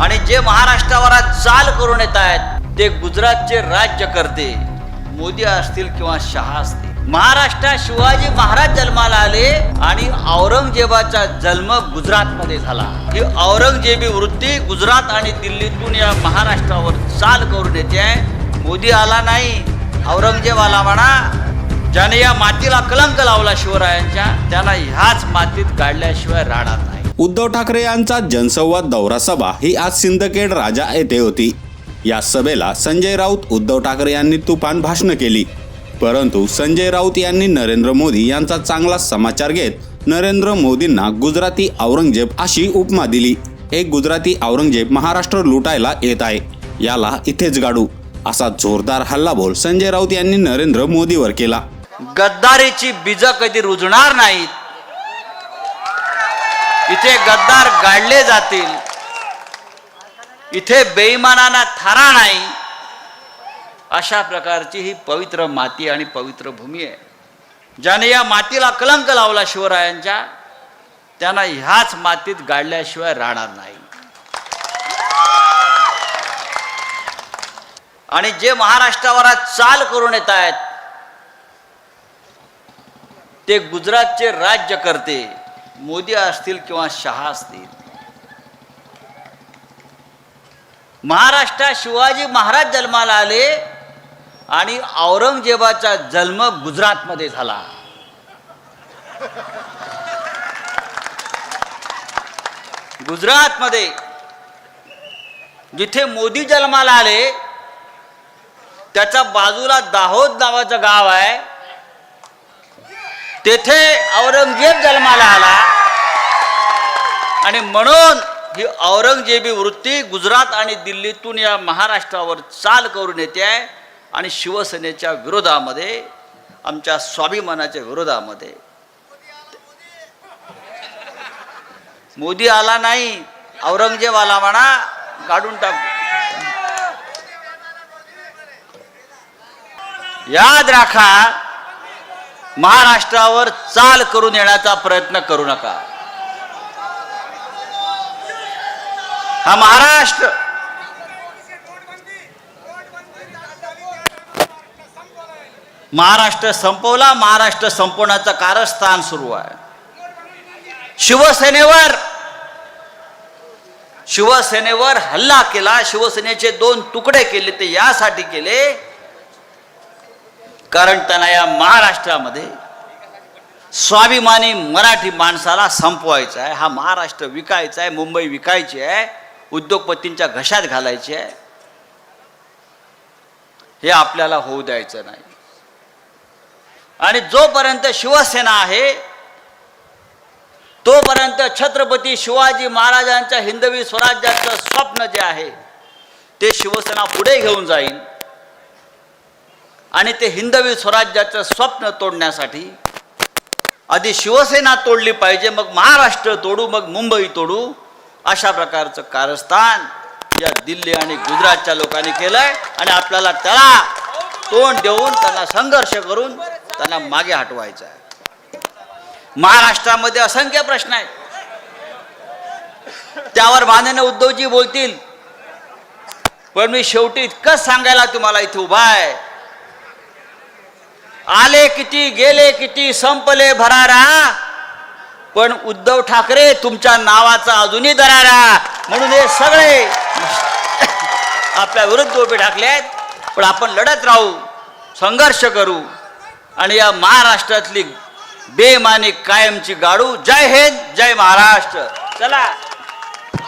आणि जे महाराष्ट्रावर आज चाल करून येत आहेत ते गुजरातचे राज्य करते. मोदी असतील किंवा शहा असतील. महाराष्ट्रात शिवाजी महाराज जन्माला आले आणि औरंगजेबाचा जन्म गुजरातमध्ये झाला. ही औरंगजेबी वृत्ती गुजरात आणि दिल्लीतून या महाराष्ट्रावर चाल करून येते. आहे मोदी आला नाही औरंगजेब आला म्हणा. ज्याने या मातीला कलंक लावला शिवरायांच्या त्यांना ह्याच मातीत गाडल्याशिवाय राहणार नाही. उद्धव ठाकरे यांचा जनसंवाद दौरा सभा ही आज सिंदखेड राजा येथे होती. या सभेला संजय राऊत उद्धव ठाकरे यांनी तुफान भाषणं केली. परंतु संजय राऊत यांनी नरेंद्र मोदी यांचा चांगला समाचार घेत नरेंद्र मोदींना गुजराती औरंगजेब अशी उपमा दिली. एक गुजराती औरंगजेब महाराष्ट्र लुटायला येत आहे. याला इथेच गाडू. असा जोरदार हल्लाबोल संजय राऊत यांनी नरेंद्र मोदीवर केला. गद्दारीची बीज कधी रुजणार नाहीत? इथे गद्दार गाडले जातील. इथे बेईमानांना थारा नाही. अशा प्रकारची ही पवित्र माती आणि पवित्र भूमी आहे. ज्याने या मातीला कलंक लावला शिवरायांच्या त्यांना ह्याच मातीत गाडल्याशिवाय राहणार नाही. आणि जे महाराष्ट्रावर आज चाल करून येत आहेत ते गुजरातचे राज्य करते मोदी असतील किंवा शहा असतील. महाराष्ट्रात शिवाजी महाराज जन्माला आले आणि औरंगजेबाचा जन्म गुजरातमध्ये झाला. गुजरातमध्ये जिथे मोदी जन्माला आले त्याच्या बाजूला दाहोद नावाचं गाव आहे. तेथे औरंगजेब जन्माला आला. आणि म्हणून ही औरंगजेबी वृत्ती गुजरात आणि दिल्लीतून या महाराष्ट्रावर चाल करून येते आहे आणि शिवसेनेच्या विरोधामध्ये आमच्या स्वाभिमानाच्या विरोधामध्ये. मोदी आला नाही औरंगजेब आला म्हणा काढून टाकू. याद राखा महाराष्ट्रावर चाल करून येण्याचा प्रयत्न करू नका. हा महाराष्ट्र महाराष्ट्र संपवला महाराष्ट्र संपवण्याचं कारस्थान सुरू आहे. शिवसेनेवर शिवसेनेवर हल्ला केला शिवसेनेचे दोन तुकडे केले ते यासाठी केले कारण त्यांना या महाराष्ट्रामध्ये स्वाभिमानी मराठी माणसाला संपवायचा आहे. हा महाराष्ट्र विकायचा आहे मुंबई विकायची आहे उद्योगपतींच्या घशात घालायची आहे. हे आपल्याला होऊ द्यायचं नाही. आणि जोपर्यंत शिवसेना आहे तोपर्यंत छत्रपती शिवाजी महाराजांच्या हिंदवी स्वराज्याचं स्वप्न जे आहे ते शिवसेना पुढे घेऊन जाईल. आणि ते हिंदवी स्वराज्याचं स्वप्न तोडण्यासाठी आधी शिवसेना तोडली पाहिजे मग महाराष्ट्र तोडू मग मुंबई तोडू अशा प्रकारचं कारस्थान या दिल्ली आणि गुजरातच्या लोकांनी केलंय आणि आपल्याला त्याला तोंड देऊन त्यांना संघर्ष करून त्यांना मागे हटवायचं आहे महाराष्ट्रामध्ये असंख्य प्रश्न आहेत. त्यावर माननीय उद्धवजी बोलतील पण मी शेवटी इतकंच सांगायला तुम्हाला इथे उभा आहे. आले किती गेले किती संपले भरारा. पण उद्धव ठाकरे तुमच्या नावाचा अजूनही दरारा. म्हणून हे सगळे आपल्या विरुद्ध उभे ठाकले आहेत. पण आपण लढत राहू संघर्ष करू. आणि या महाराष्ट्रातली बेमानी कायमची गाडू जय हिंद जय महाराष्ट्र. चला.